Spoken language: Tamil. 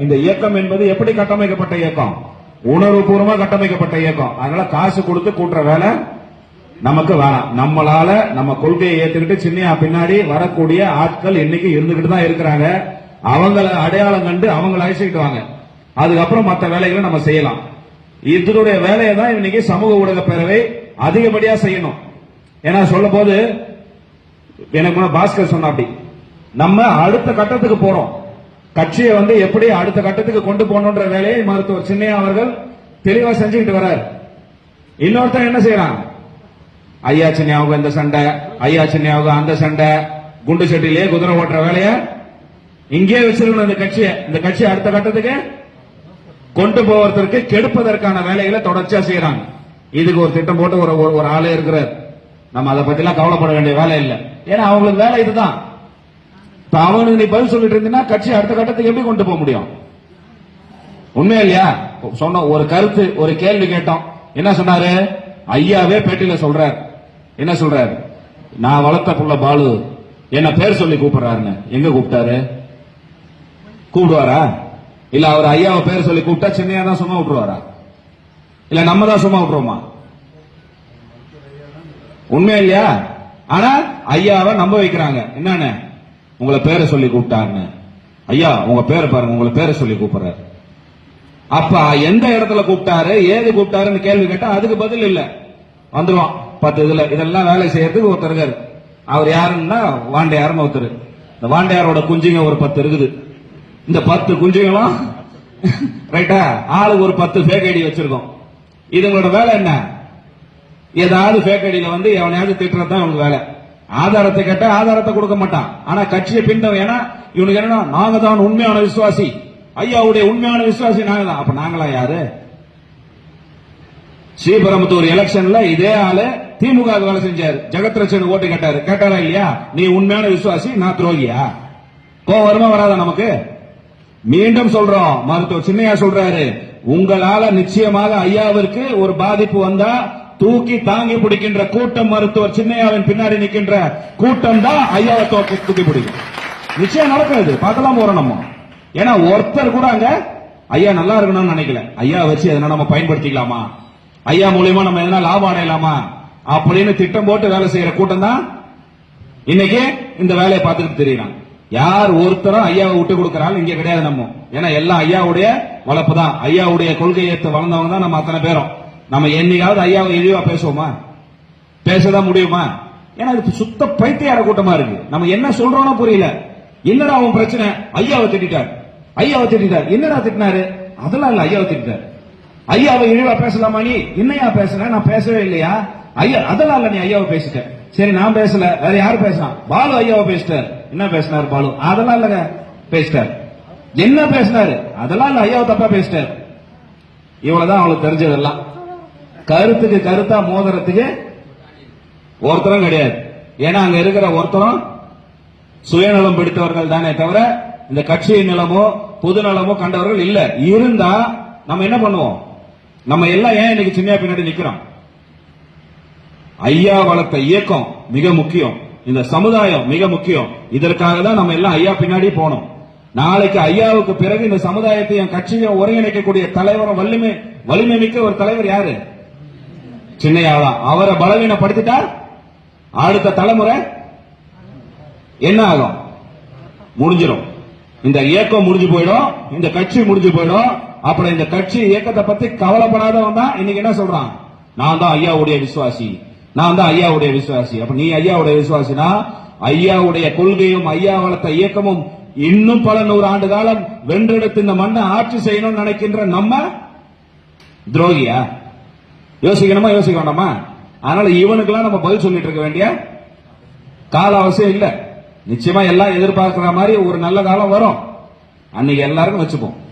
இந்த இயக்கம் என்பது எப்படி கட்டமைக்கப்பட்ட இயக்கம்? உணர்வுபூர்வமா கட்டமைக்கப்பட்ட இயக்கம். அதனால காசு கொடுத்து கூட்டுற வேலை நமக்கு வேணாம். நம்மளால நம்ம கொள்கையை ஏத்துக்கிட்டு சின்னையா பின்னாடி வரக்கூடிய ஆட்கள் இன்னைக்கு இருந்துகிட்டு தான் இருக்கிறாங்க. அவங்கள அடையாளம் கண்டு அவங்கள அழைச்சிக்கிட்டு வாங்க அதுக்கப்புறம் மற்ற வேலைகளை நம்ம செய்யலாம். இதனுடைய வேலையை தான் இன்னைக்கு சமூக ஊடக பேரவை அதிகப்படியா செய்யணும். ஏன்னா சொல்ல போது எனக்கு பாஸ்கர் சொன்ன அப்படி நம்ம அடுத்த கட்டத்துக்கு போறோம். கட்சியை வந்து எப்படி அடுத்த கட்டத்துக்கு கொண்டு போகணுன்ற வேலையை மருத்துவர் சின்னையா அவர்கள் தெளிவா செஞ்சுக்கிட்டு வர்றார். இன்னொருத்தன் என்ன செய்யறான்? ஐயா சின்னியாவுக்கு இந்த சண்டை ஐயா சின்னியாவுக்கு அந்த சண்டை குண்டு சட்டிலேயே குதிரை ஓட்டுற வேலைய இங்கே வச்சிருக்கணும் இந்த கட்சியை. இந்த கட்சி அடுத்த கட்டத்துக்கு கொண்டு போவதற்கு கெடுப்பதற்கான வேலைகளை தொடர்ச்சியா செய்யறாங்க. இதுக்கு ஒரு திட்டம் போட்டு ஒரு ஒரு- ஒரு ஆளே இருக்கிறார். நம்ம அதை பத்தி எல்லாம் கவலைப்பட வேண்டிய வேலை இல்லை. ஏன்னா அவங்களுக்கு வேலை இதுதான். இப்ப அவனுக்கு நீ பதில் சொல்லிட்டு இருந்தீங்கன்னா கட்சி அடுத்த கட்டத்துக்கு எப்படி கொண்டு போக முடியும்? உண்மையா இல்லையா? சொன்ன ஒரு கருத்து ஒரு கேள்வி கேட்டோம். என்ன சொன்னாரு? ஐயாவே பேட்டியில சொல்றார். என்ன சொல்றாரு? நான் வளர்த்த புள்ள பாலு. என்ன பேர் சொல்லி கூப்பிடுறாருன்னு. எங்க கூப்பிட்டாரு? கூப்பிடுவாரா? இல்ல அவர் ஐயாவை பேர் சொல்லி கூப்பிட்டா சென்னையா தான் சும்மா விட்டுருவாரா? இல்ல நம்ம தான் சும்மா விட்டுருவோமா? உண்மையா இல்லையா? ஆனா ஐயாவை நம்ப வைக்கிறாங்க. என்னன்னு? உங்களை பேரை சொல்லி கூப்பிட்டாருன்னு ஐயா உங்க பேரை பாருங்க உங்களை பேரை சொல்லி கூப்பிடுறாரு. அப்ப எந்த இடத்துல கூப்பிட்டாரு ஏது கூப்பிட்டாருன்னு கேள்வி கேட்டா அதுக்கு பதில் இல்ல. வந்துருவான். பத்து இதுல இதெல்லாம் வேலை செய்யறதுக்கு ஒருத்தர் இருக்காரு. அவர் யாருன்னா வாண்டையார்னு ஒருத்தர். இந்த வாண்டையாரோட குஞ்சுங்க ஒரு பத்து இருக்குது. இந்த பத்து குஞ்சுங்களும் ரைட்டா ஆளுக்கு ஒரு பத்து ஃபேக் ஐடி வச்சிருக்கோம். இதுங்களோட வேலை என்ன? ஏதாவது ஃபேக் ஐடியில வந்து எவனையாவது திட்டுறது தான் இவனுக்கு வேலை. ஆதாரத்தை கேட்டா ஆதாரத்தை கொடுக்க மாட்டான். ஆனா கட்சியை பின்தவன் ஏன்னா இவனுக்கு என்னன்னா நாங்க தான் உண்மையான விசுவாசி. ஐயாவுடைய உண்மையான விசுவாசி நாங்க தான். அப்ப நாங்களா யாரு? ஸ்ரீபெரும்புத்தூர் எலெக்ஷன்ல இதே ஆளு திமுக வேலை செஞ்சாரு. ஜெகத்ரட்சன் ஓட்டு கேட்டாரு. கேட்டாரா இல்லையா? நீ உண்மையான விசுவாசி நான் துரோகியா? கோவம் வருமா வராதா நமக்கு? மீண்டும் சொல்றோம். மருத்துவர் சின்னையா சொல்றாரு. உங்களால நிச்சயமாக ஐயாவிற்கு ஒரு பாதிப்பு வந்தா தூக்கி தாங்கி பிடிக்கின்ற கூட்டம் மருத்துவர் சின்னையாவின் பின்னாடி நிற்கின்ற கூட்டம் தான் ஐயாவை தூக்கி தூக்கி பிடிக்கும். நிச்சயம் நடக்காது பார்க்கலாம் போறோம் நம்ம. ஏன்னா ஒருத்தர் கூட அங்க ஐயா நல்லா இருக்கணும்னு நினைக்கல. ஐயா வச்சு எதனா நம்ம பயன்படுத்திக்கலாமா? ஐயா மூலியமா நம்ம எதனா லாபம் அடையலாமா? அப்படின்னு திட்டம் போட்டு வேலை செய்யற கூட்டம் தான் இன்னைக்கு இந்த வேலையை பார்த்துட்டு தெரியலாம் யார் ஒருத்தரும் ஐயாவை விட்டு கொடுக்கறாலும் இங்க கிடையாது நம்ம. ஏன்னா எல்லாம் ஐயாவுடைய வளர்ப்பு தான். ஐயாவுடைய கொள்கையை வளர்ந்தவங்க தான் நம்ம அத்தனை பேரும். நம்ம என்னைக்காவது ஐயாவை இழிவா பேசுவோமா? பேசதான் முடியுமா? ஏன்னா இது சுத்த பைத்தியார கூட்டமா இருக்கு. நம்ம என்ன சொல்றோம்னா புரியல. என்னடா அவன் பிரச்சனை? ஐயாவை திட்டார் ஐயாவை திட்டார் என்னடா திட்டினாரு? அதெல்லாம் இல்ல ஐயாவை திட்டார் ஐயாவை இழிவா பேசலாமா நீ? என்னையா பேசுன? நான் பேசவே இல்லையா? ஐயா அதெல்லாம் இல்ல நீ ஐயாவை பேசிட்ட. சரி நான் பேசல. வேற யாரு பேசினா? பாலு ஐயாவை பேசிட்டார். என்ன பேசினார் பாலு? அதெல்லாம் இல்லங்க. பேசிட்டார். என்ன பேசினாரு? அதெல்லாம் இல்ல ஐயாவை தப்பா பேசிட்டார். இவ்வளவுதான் அவளுக்கு தெரிஞ்சதெல்லாம். கருத்துக்கு கருத்தா மோதுறதுக்கு ஒருத்தரும் கிடையாது. ஏன்னா அங்க இருக்கிற ஒருத்தரும் சுயநலம் பிடித்தவர்கள் தானே தவிர இந்த கட்சியின் நிலமோ பொது நலமோ கண்டவர்கள் இல்ல. இருந்தா நம்ம என்ன பண்ணுவோம்? நம்ம எல்லாம் ஏன் இன்னைக்கு சின்ன பின்னாடி நிக்கிறோம்? ஐயா வளர்த்த இயக்கம் மிக முக்கியம். இந்த சமுதாயம் மிக முக்கியம். இதற்காக தான் நம்ம எல்லாம் ஐயா பின்னாடி போனோம். நாளைக்கு ஐயாவுக்கு பிறகு இந்த சமுதாயத்தையும் கட்சியும் ஒருங்கிணைக்கக்கூடிய தலைவரும் வலிமை வலிமை மிக்க ஒரு தலைவர் யாரு? சின்னையா தான் அவரை பலவீனப்படுத்திட்டா அடுத்த தலைமுறை என்ன ஆகும்? முடிஞ்சிடும் இந்த இயக்கம் முடிஞ்சு போயிடும். இந்த கட்சி முடிஞ்சு போயிடும். அப்புறம் இந்த கட்சி இயக்கத்தை பத்தி கவலைப்படாதவன் தான். இன்னைக்கு என்ன சொல்றான்? நான் தான் ஐயாவுடைய விசுவாசி. நான் தான் ஐயாவுடைய விசுவாசி. அப்ப நீ ஐயாவுடைய விசுவாசினா ஐயாவுடைய கொள்கையும் ஐயா வளர்த்த இயக்கமும் இன்னும் பல நூறு ஆண்டு காலம் வென்றெடுத்து இந்த மண்ணை ஆட்சி செய்யணும்னு நினைக்கின்ற நம்ம துரோகியா? யோசிக்கணுமா? யோசிக்க வேண்டாமா? அதனால இவனுக்கெல்லாம் நம்ம பதில் சொல்லிட்டு இருக்க வேண்டிய கால அவசியம் இல்லை. நிச்சயமா எல்லாம் எதிர்பார்க்கிற மாதிரி ஒரு நல்ல காலம் வரும். அன்னைக்கு எல்லாருக்கும் வச்சுப்போம்.